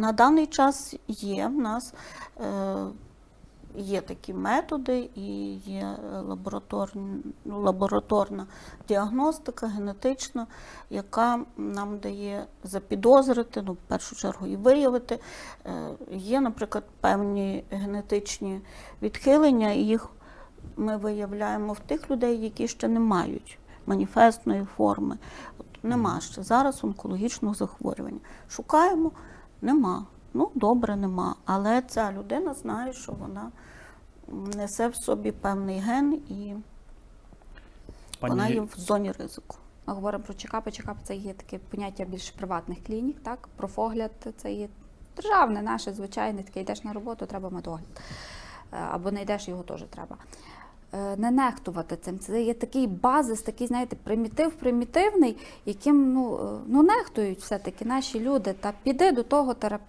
На даний час є в нас е, є такі методи і є лабораторні, ну, лабораторна діагностика генетична, яка нам дає запідозрити, ну, в першу чергу і виявити. Е, Є, наприклад, певні генетичні відхилення, і їх ми виявляємо в тих людей, які ще не мають маніфестної форми. Нема ще зараз онкологічного захворювання. Шукаємо, нема. Ну, добре, нема. Але ця людина знає, що вона несе в собі певний ген і вона є в зоні ризику. Ми говоримо про чекапи. Чекап це є таке поняття більш приватних клінік, так? Профогляд це є державне, наше, звичайне, таке йдеш на роботу, треба медогляд. Е, Або не йдеш, його теж треба. Е, Не нехтувати цим. Це є такий базис, такий, знаєте, примітив, примітивний, яким ну, е, ну нехтують все-таки наші люди. Та піди до того терапевта.